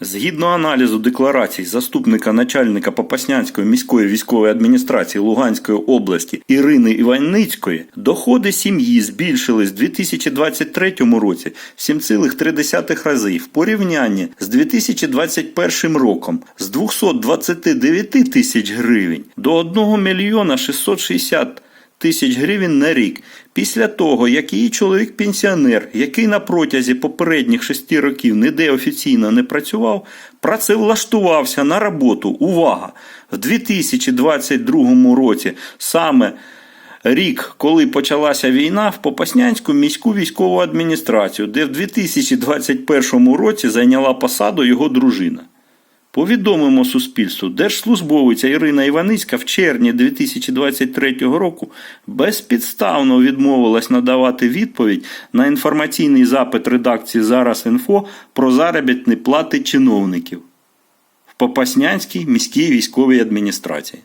Згідно аналізу декларацій заступника начальника Попаснянської міської військової адміністрації Луганської області Ірини Іваницької, доходи сім'ї збільшились в 2023 році в 7,3 рази в порівнянні з 2021 роком з 229 тисяч гривень до 1 мільйона 660 тисяч гривень на рік. Після того, як її чоловік-пенсіонер, який на протязі попередніх шести років ніде офіційно не працював, працевлаштувався на роботу, увага, в 2022 році саме рік, коли почалася війна, в Попаснянську міську військову адміністрацію, де в 2021 році зайняла посаду його дружина. Повідомимо суспільству, держслужбовиця Ірина Іваницька в червні 2023 року безпідставно відмовилась надавати відповідь на інформаційний запит редакції Зараз інфо про заробітні плати чиновників в Попаснянській міській військовій адміністрації.